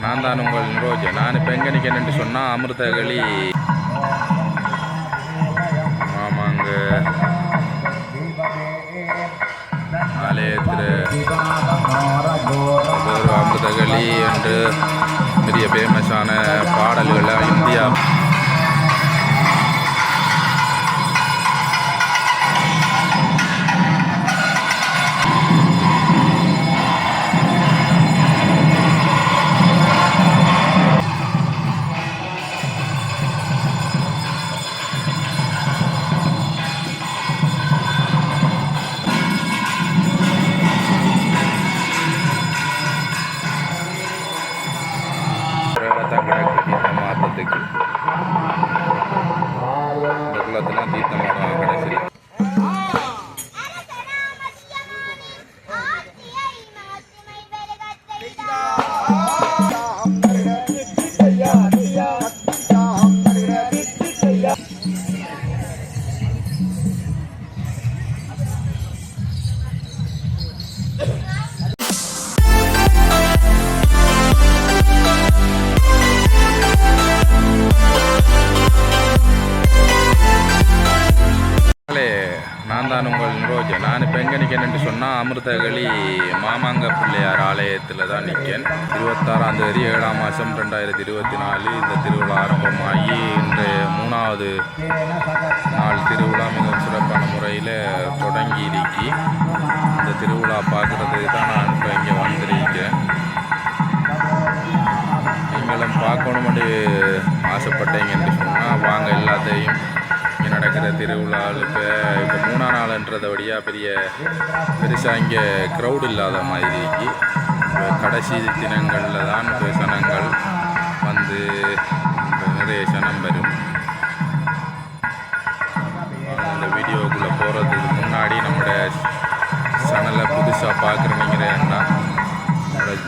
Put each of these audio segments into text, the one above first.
நான் தான் உங்கள் நிரோஜன் நான் இப்போ எங்கே என்று சொன்னால் அமிர்தகளி ஆமாங்க ஆலயத்தில் அமிர்தகளி என்று பெரிய ஃபேமஸான பாடல்களாக இந்தியா நான் இப்போ எங்கே நிற்கிறேன்னு சொன்னால் அமிர்தகளி மாமாங்க பிள்ளையார் ஆலயத்தில் தான் நிற்கேன் இருபத்தாறாம் தேதி ஏழாம் மாதம் ரெண்டாயிரத்தி இருபத்தி நாலு இந்த திருவிழா ஆரம்பமாகி இன்று மூணாவது நாள் திருவிழா மிகவும் சிறப்பான முறையில் தொடங்கி இருக்கி. இந்த திருவிழா பார்க்குறதுக்கு தான் நான் இப்போ இங்கே வந்திருக்கேன். நீங்களும் பார்க்கணுமென்று ஆசைப்பட்டீங்கன்னு சொன்னால் வாங்க எல்லாத்தையும் இங்கே நடக்கிற திருவிழாவில். இப்போ இப்போ மூணாம் நாள்ன்றதை வழியாக பெரிய பெருசாக இங்கே க்ரௌட் இல்லாத மாதிரி இப்போ கடைசி தினங்களில் தான் இப்போ சனங்கள் வந்து நிறைய சனம் வரும். இந்த வீடியோக்குள்ளே போகிறதுக்கு முன்னாடி நம்மளோட சேனலை புதுசாக பார்க்குறீங்கன்னா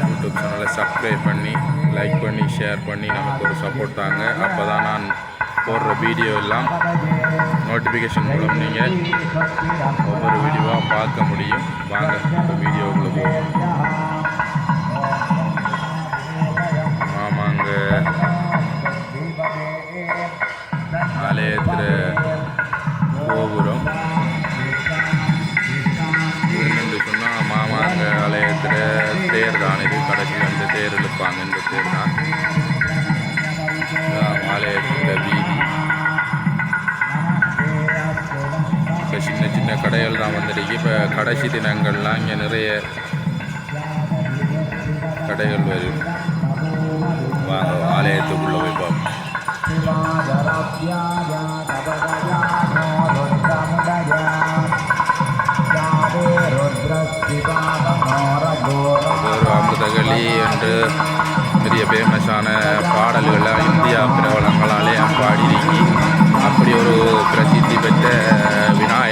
யூடியூப் சேனலை சப்ஸ்கிரைப் பண்ணி லைக் பண்ணி ஷேர் பண்ணி நமக்கு ஒரு சப்போர்ட் தாங்க. அப்போ தான் நான் போடுற வீடியோ எல்லாம் நோட்டிஃபிகேஷன் மூலம் நீங்கள் ஒவ்வொரு வீடியோவாக பார்க்க முடியும். வாங்க இப்போ வீடியோக்குள்ளே போவோம். ஆமாங்க. ஆலயத்தில் கோபுரம். சொன்னால் மாமாங்க ஆலயத்தில் தேர் தான் இது. கடைசியில் வந்து தேர் இழுப்பாங்க இந்த தேர் தான் வந்துருக்கு. இப்போ கடைசி தினங்கள்லாம் இங்கே நிறைய கடைகள் வரும் வாங்க ஆலயத்துக்குள்ளே போய் பார்ப்போம். இது அமிர்தகளி என்று பெரிய ஃபேமஸான பாடல்கள்லாம் இந்தியா பிரபலங்களாலே பாடியிருக்கி. அப்படி ஒரு பிரசித்தி பெற்ற Vinayagar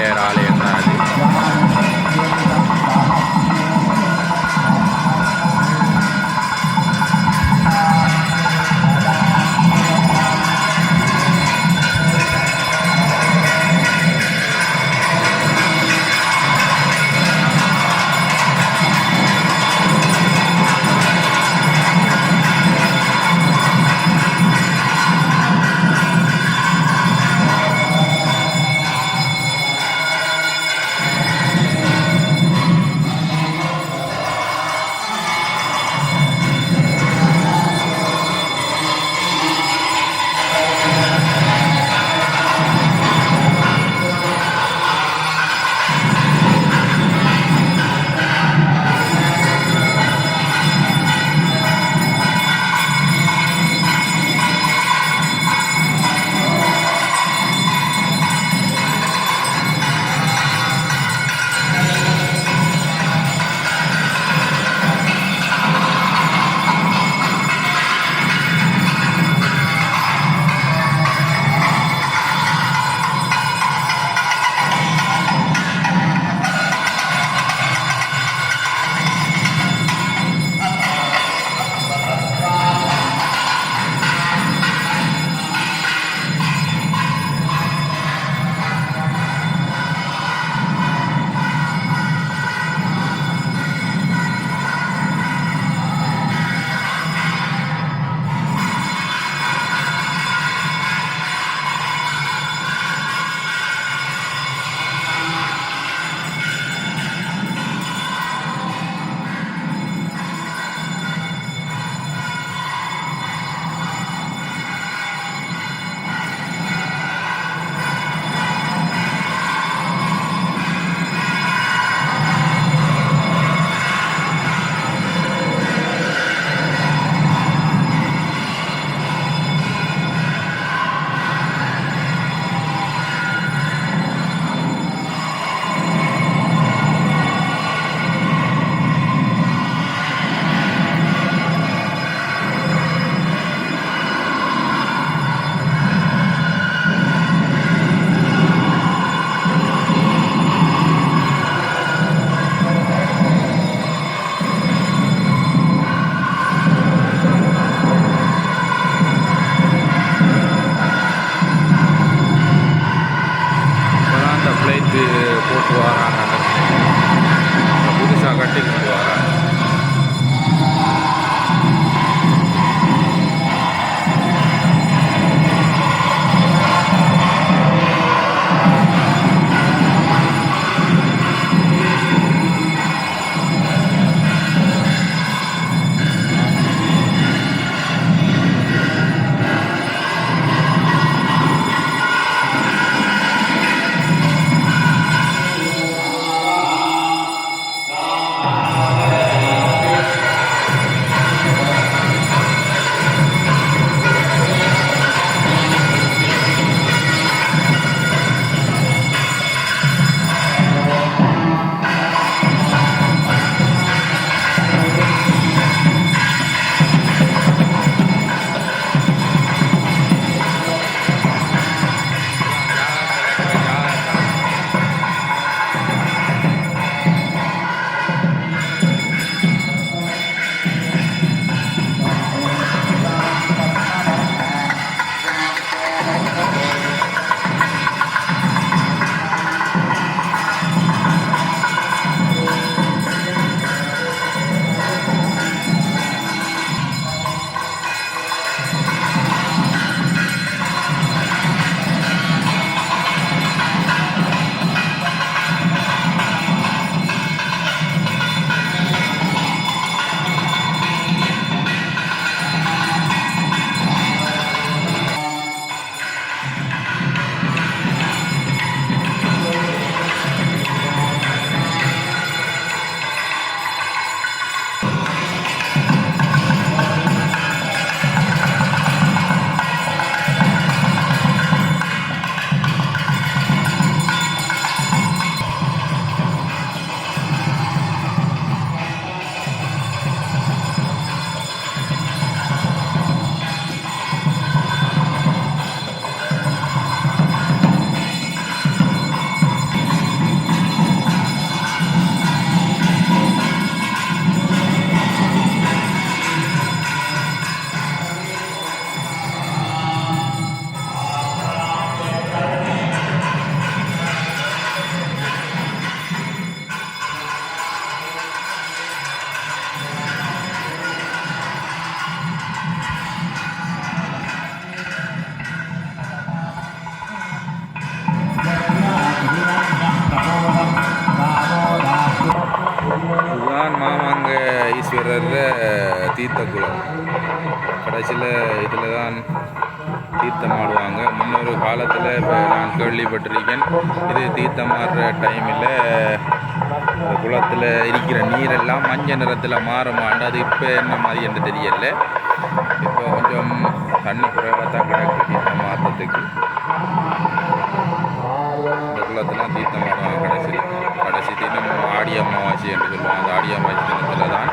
di Port tapi Kabupaten Sagatik, Port Warah. சில இதில் தான் தீர்த்தமாடுவாங்க. முன்னொரு காலத்தில் இப்போ நான் கேள்விப்பட்டிருக்கேன். இது தீர்த்தமாடுற டைமில் குளத்தில் இருக்கிற நீரெல்லாம் மஞ்சள் நிறத்தில் மாறுமாண்டு அது இப்போ என்ன மாதிரி என்று தெரியல. இப்போ கொஞ்சம் தண்ணி குறைவாக தான் கிடக்கு தீர்த்தம் ஆடுறதுக்கு இந்த குளத்தெல்லாம் தீர்த்தம் ஆடுவாங்க கடைசியில் கடைசி தீர்த்தம் ஆடி அமாவாசை என்று சொல்லுவாங்க. அந்த ஆடி அமாவாசை தினத்தில் தான்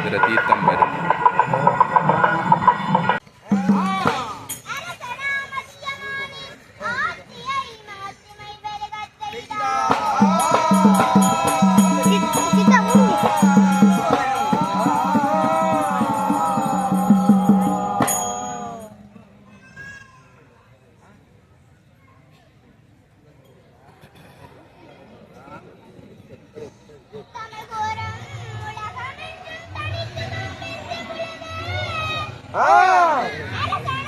இதில் தீர்த்தம் வரும். அன்பு